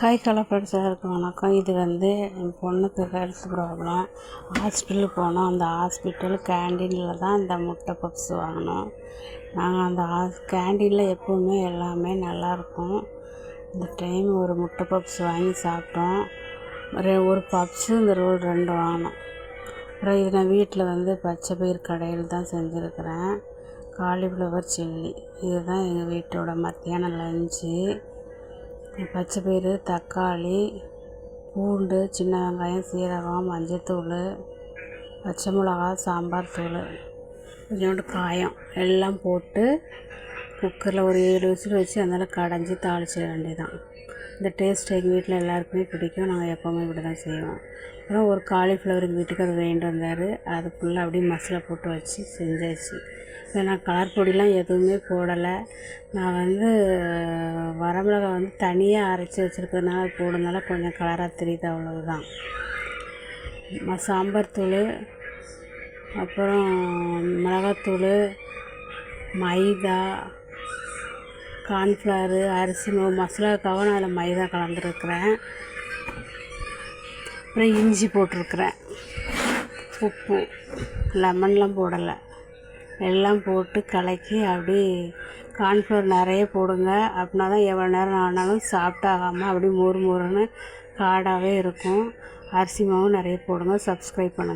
Hi hello friends எல்லாருக்கும் வணக்கம் இது வந்து என் பொண்ணுக்கு ஹெல்த் ப்ராப்ளம் ஹாஸ்பிட்டல் போனோம் அந்த ஹாஸ்பிட்டல் கேண்டீனில் தான் இந்த முட்டை பப்ஸ் வாங்கினோம் நாங்கள் அந்த ஹாஸ் கேண்டீனில் எப்போவுமே எல்லாமே நல்லாயிருக்கும் இந்த டைம் ஒரு முட்டை பப்ஸ் வாங்கி சாப்பிட்டோம். ஒரு ஒரு பப்ஸு இந்த ரோல் ரெண்டு வாங்கினோம். அப்புறம் இது நான் வீட்டில் வந்து பச்சை பயிர் கடையில் தான் செஞ்சுருக்கிறேன். காலிஃப்ளவர் சில்லி இதுதான் எங்கள் வீட்டோட மத்தியான லஞ்சு பச்சை பயிறு தக்காளி பூண்டு சின்ன வெங்காயம் சீரகம் மஞ்சத்தூள் பச்சை மிளகா சாம்பார் தூள் கொஞ்சோண்டு காயம் எல்லாம் போட்டு குக்கரில் ஒரு ஏழு விசில் வச்சு அதனால் கடைஞ்சி தாளிச்சிட வேண்டியதான் இந்த டேஸ்ட் எங்கள் வீட்டில் எல்லாருக்குமே பிடிக்கும். நாங்கள் எப்போவுமே இப்படி தான் செய்வோம். அப்புறம் ஒரு காலிஃப்ளவர் எங்கள் வீட்டுக்கு அது வேண்டு வந்தார். அது ஃபுல்லாக அப்படியே மசாலா போட்டு வச்சு செஞ்சாச்சு. இப்போ நான் கலர் பொடிலாம் எதுவுமே போடலை. நான் வந்து வரமிளகா வந்து தனியாக அரைச்சி வச்சுருக்கிறதுனால போடுறதுனால கொஞ்சம் கலராக தெரியுது அவ்வளவுதான். தான் சாம்பார் தூள் அப்புறம் மிளகாத்தூள் மைதா கார்ன்ஃப்ளவரு அரிசி மாவு மசாலாவுக்காக நான் அதில் மைதா கலந்துருக்கிறேன். அப்புறம் இஞ்சி போட்டிருக்கிறேன். உப்பு. லெமன்லாம் போடலை. எல்லாம் போட்டு கலக்கி அப்படி கார்ன்ஃப்ளவர் நிறைய போடுங்க. அப்படின்னா தான் எவ்வளோ நேரம் ஆனாலும் சாப்பிட்டாகாமல் அப்படியே மொறு மொறுன்னு காடாகவே இருக்கும். அரிசி மாவும் நிறைய போடுங்க. சப்ஸ்கிரைப் பண்ணுங்கள்